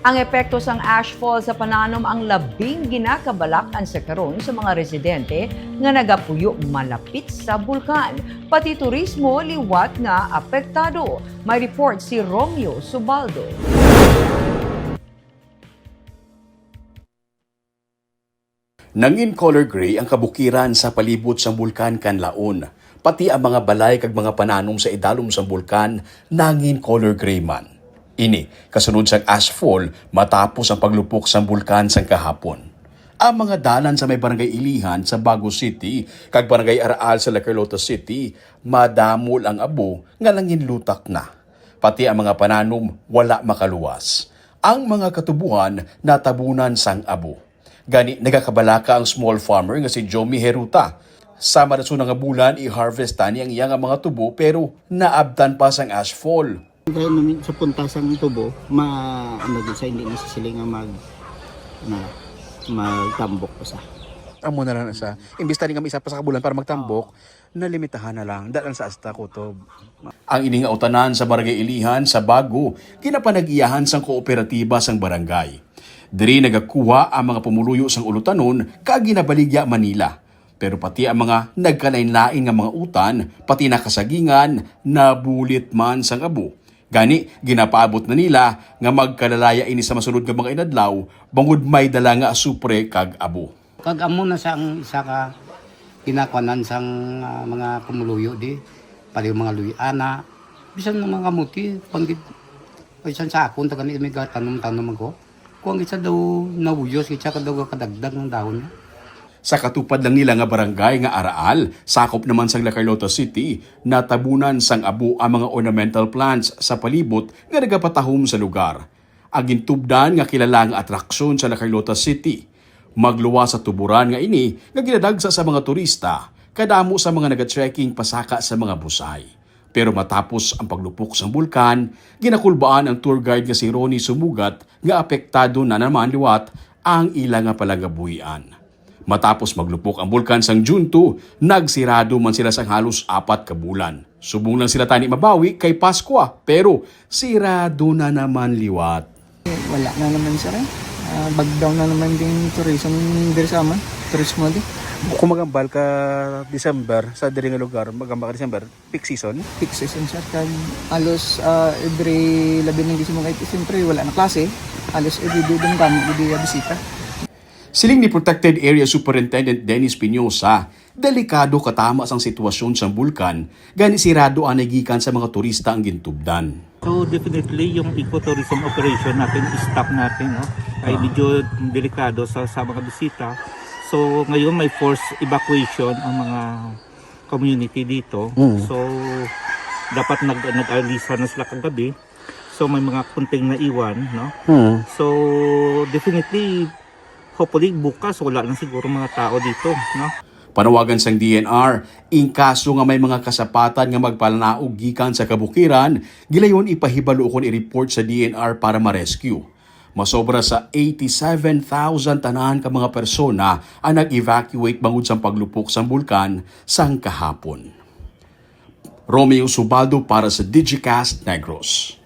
Ang epekto sang ashfall sa pananom ang labing ginakabalak-an sa karon sa mga residente nga nagapuyo malapit sa bulkan. Pati turismo liwat nga apektado. May report si Romeo Subaldo. Nangin color gray ang kabukiran sa palibot sa bulkan Kanlaon. Pati ang mga balay kag mga pananom sa idalom sa bulkan nangin color gray man. Ini kasunod sa ashfall matapos ang paglupok sa bulkan sa kahapon. Ang mga dalan sa may barangay Ilihan sa Bago City kag barangay Araal sa La Carlota City madamol ang abo nga langin lutak na. Pati ang mga pananom wala makaluwas. Ang mga katubuhan natabunan sang abo. Gani nagakabalaka ang small farmer nga si Jomi Heruta. Sama na so nga bulan i-harvest tani ang iyang mga tubo pero naabdan pa sang ashfall. Kaya namin sa puntasang tubo, ma ano din sa hindi na sisiling nga mag na magtambok pa sa. amo na lang sa imbis tani kami isa pa sa kabulan para magtambok nalimitahan na lang dalan sa asta kutob Ang ining utanan sa barangay Ilihan sa Bago kinapanag-iyahan sang kooperatiba sang barangay. Diri nagakuha ang mga pumuluyo sang ulutanon kag ginabaligya Manila. Pero pati ang mga nagkalain-lain nga mga utan, pati nakasagingan, nabulit man sang abo. Gani, ginapaabot na nila nga magkalalaya ini sa masunod nga mga inadlaw, bangod may dala nga asupre kag abo. Kag amo na sang isa ka kinakwanan sang ah, mga kumuluyo di pali mga luyana bisan ng mga kamuti panggit bisan sa akon taga may tanom-tanom ako kung isa daw nawuyos isa ka daw kadagdag ng dahon Sa katupad lang nila nga barangay nga Araal, sakop naman sa La Carlota City, natabunan sang abo ang mga ornamental plants sa palibot nga nagapatahom sa lugar. Ang gintubdan nga kilala nga atraksyon sa La Carlota City. Magluwa sa tuburan nga ini nga ginadagsa sa mga turista, kadamo sa mga nagatrekking pasaka sa mga busay. Pero matapos ang paglupok sa bulkan, ginakulbaan ang tour guide nga si Ronnie Sumugat nga apektado na naman liwat ang ilang nga palagabuhian. Matapos maglupok ang bulkan sang June 2, nagsirado man sila sang halos apat ka bulan. Subong lang sila tani mabawi kay Pasko pero sirado na naman liwat. wala na naman sir eh. Ah, bag down na naman din tourism diri sa aman. Turismo di. kung magambal ka December sa diri nga lugar magambal ka December peak season Peak season sir. Kag alos ah, every labi ng gisimo kahit siyempre wala na klase. Alos every day din kami hindi bisita. Siling ni Protected Area Superintendent Dennis Pinosa, delikado katama sang sitwasyon sa bulkan, gani sirado ang nagikan sa mga turista ang gintubdan. So definitely yung ecotourism operation natin stop natin no ay medyo delikado sa sa mga bisita. So ngayon may forced evacuation ang mga community dito. So dapat nag nag-alisa na sila kagabi. So may mga kunting naiwan no. So definitely hopefully bukas wala na siguro mga tao dito no. Panawagan sang DNR, in kaso nga may mga kasapatan nga magpalanaog gikan sa kabukiran, gilayon ipahibalo kon i-report sa DNR para ma-rescue. Masobra sa 87,000 tanan ka mga persona ang nag-evacuate bangod sa paglupok sa bulkan sang kahapon. Romeo Subaldo para sa Digicast Negros.